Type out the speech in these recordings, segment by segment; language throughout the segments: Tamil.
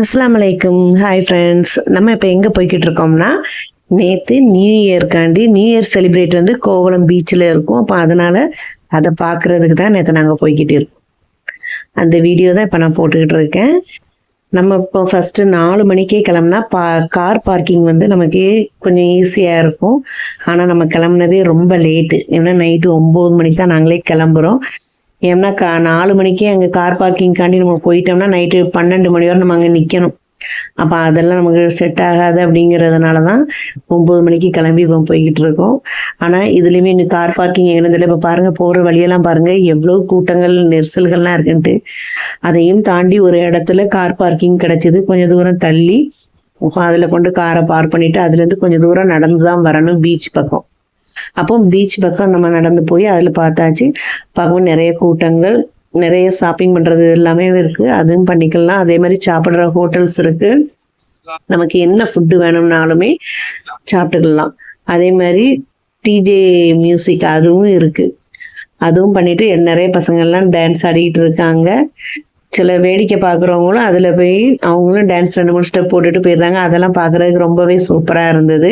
அஸ்லாம் வலைக்கும் ஹாய் ஃப்ரெண்ட்ஸ் நம்ம இப்போ எங்கே போய்கிட்டு இருக்கோம்னா நேற்று நியூ இயர்க்காண்டி நியூ இயர் செலிப்ரேட் வந்து கோவளம் பீச்சில் இருக்கும். அப்போ அதனால் அதை பார்க்குறதுக்கு தான் நேற்று நாங்கள் போய்கிட்டு இருக்கோம். அந்த வீடியோ தான் இப்போ நான் போட்டுக்கிட்டு இருக்கேன். நம்ம இப்போ ஃபஸ்ட்டு நாலு மணிக்கே கிளம்புனா பா கார் பார்க்கிங் வந்து நமக்கு கொஞ்சம் ஈஸியாக இருக்கும். ஆனால் நம்ம கிளம்புனதே ரொம்ப லேட்டு ஏன்னா நைட்டு ஒம்பது மணிக்கு தான் நாங்களே கிளம்புறோம். ஏன்னா கா நாலு மணிக்கே அங்கே கார் பார்க்கிங்காண்டி நம்ம போயிட்டோம்னா நைட்டு பன்னெண்டு மணி வரை நம்ம அங்கே நிற்கணும் அப்போ அதெல்லாம் நமக்கு செட் ஆகாது அப்படிங்கிறதுனால தான் ஒம்பது மணிக்கு கிளம்பி இப்போ போய்கிட்டு இருக்கோம். ஆனால் இதுலேயுமே இன்னும் கார் பார்க்கிங் எங்கனதில் இப்போ பாருங்கள் போகிற வழியெல்லாம் பாருங்கள் எவ்வளோ கூட்டங்கள் நெரிசல்கள்லாம் இருக்குன்ட்டு. அதையும் தாண்டி ஒரு இடத்துல கார் பார்க்கிங் கிடச்சிது. கொஞ்சம் தூரம் தள்ளி அதில் கொண்டு காரை பார்க் பண்ணிவிட்டு அதுலேருந்து கொஞ்சம் தூரம் நடந்து தான் வரணும் பீச் பக்கம். அப்போ பீச் பக்கம் நம்ம நடந்து போய் அதில் பார்த்தாச்சு. பார்க்கவும் நிறைய கூட்டங்கள் நிறைய ஷாப்பிங் பண்ணுறது எல்லாமே இருக்குது அதுவும் பண்ணிக்கலாம். அதே மாதிரி சாப்பிட்ற ஹோட்டல்ஸ் இருக்குது நமக்கு என்ன ஃபுட்டு வேணும்னாலுமே சாப்பிட்டுக்கலாம். அதே மாதிரி டிஜே மியூசிக் அதுவும் இருக்குது அதுவும் பண்ணிட்டு நிறைய பசங்கள்லாம் டான்ஸ் ஆடிக்கிட்டு இருக்காங்க. சில வேடிக்கை பார்க்குறவங்களும் அதில் போய் அவங்களும் டான்ஸ் ரெண்டு மூணு ஸ்டெப் போட்டுட்டு போயிருந்தாங்க அதெல்லாம் பார்க்குறதுக்கு ரொம்பவே சூப்பராக இருந்தது.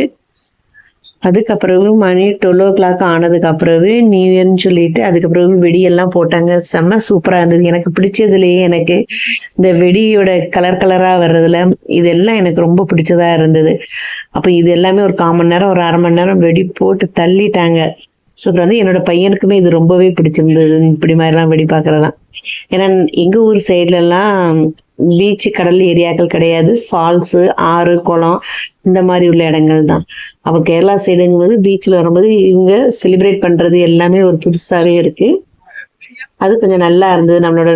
அதுக்கப்புறவு மணி டுவெல் ஓ கிளாக் ஆனதுக்கு அப்புறவு நியூ இயர்னு சொல்லிட்டு அதுக்கப்புறவு வெடியெல்லாம் போட்டாங்க. செம்ம சூப்பராக இருந்தது. எனக்கு பிடிச்சதுலேயே எனக்கு இந்த வெடியோட கலர் கலராக வர்றதுல இதெல்லாம் எனக்கு ரொம்ப பிடிச்சதா இருந்தது. அப்போ இது எல்லாமே ஒரு கால் மணி நேரம் ஒரு அரை மணி நேரம் வெடி போட்டு தள்ளிட்டாங்க. ஸோ வந்து என்னோட பையனுக்குமே இது ரொம்பவே பிடிச்சிருந்தது. இப்படி மாதிரிலாம் வெடி பார்க்குறதெல்லாம். ஏன்னா எங்கள் ஊர் சைட்லலாம் பீச்சு கடல் ஏரியாக்கள் கிடையாது. ஃபால்ஸு ஆறு குளம் இந்த மாதிரி உள்ள இடங்கள் தான் அப்போ கேரளா சைடுங்கும்போது பீச்சில் வரும்போது இவங்க செலிப்ரேட் பண்ணுறது எல்லாமே ஒரு புதுசாகவே இருக்குது அது கொஞ்சம் நல்லா இருந்தது. நம்மளோட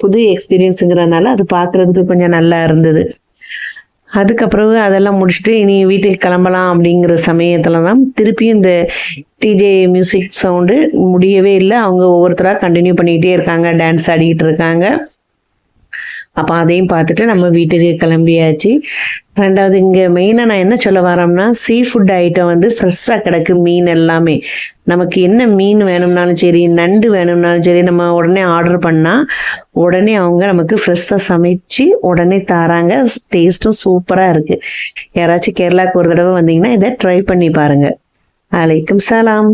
புது எக்ஸ்பீரியன்ஸுங்கிறதுனால அது பார்க்குறதுக்கு கொஞ்சம் நல்லா இருந்தது. அதுக்கப்புறம் அதெல்லாம் முடிச்சுட்டு இனி வீட்டுக்கு கிளம்பலாம் அப்படிங்கிற சமயத்தில் தான் திருப்பியும் இந்த டிஜே மியூசிக் சவுண்டு முடியவே இல்லை. அவங்க ஒவ்வொருத்தராக கண்டினியூ பண்ணிக்கிட்டே இருக்காங்க. டான்ஸ் ஆடிக்கிட்டு இருக்காங்க. அப்போ அதையும் பார்த்துட்டு நம்ம வீட்டுக்கு கிளம்பியாச்சு. ரெண்டாவது இங்கே மெயினாக நான் என்ன சொல்ல வரோம்னா சீ ஃபுட் ஐட்டம் வந்து ஃப்ரெஷ்ஷாக கிடக்கு மீன் எல்லாமே. நமக்கு என்ன மீன் வேணும்னாலும் சரி நண்டு வேணும்னாலும் சரி நம்ம உடனே ஆர்டர் பண்ணால் உடனே அவங்க நமக்கு ஃப்ரெஷ்ஷாக சமைச்சு உடனே தராங்க. டேஸ்ட்டும் சூப்பராக இருக்குது யாராச்சும் கேரளாவுக்கு ஒரு தடவை வந்தீங்கன்னா இதை ட்ரை பண்ணி பாருங்கள் அலைக்கும் சலாம்.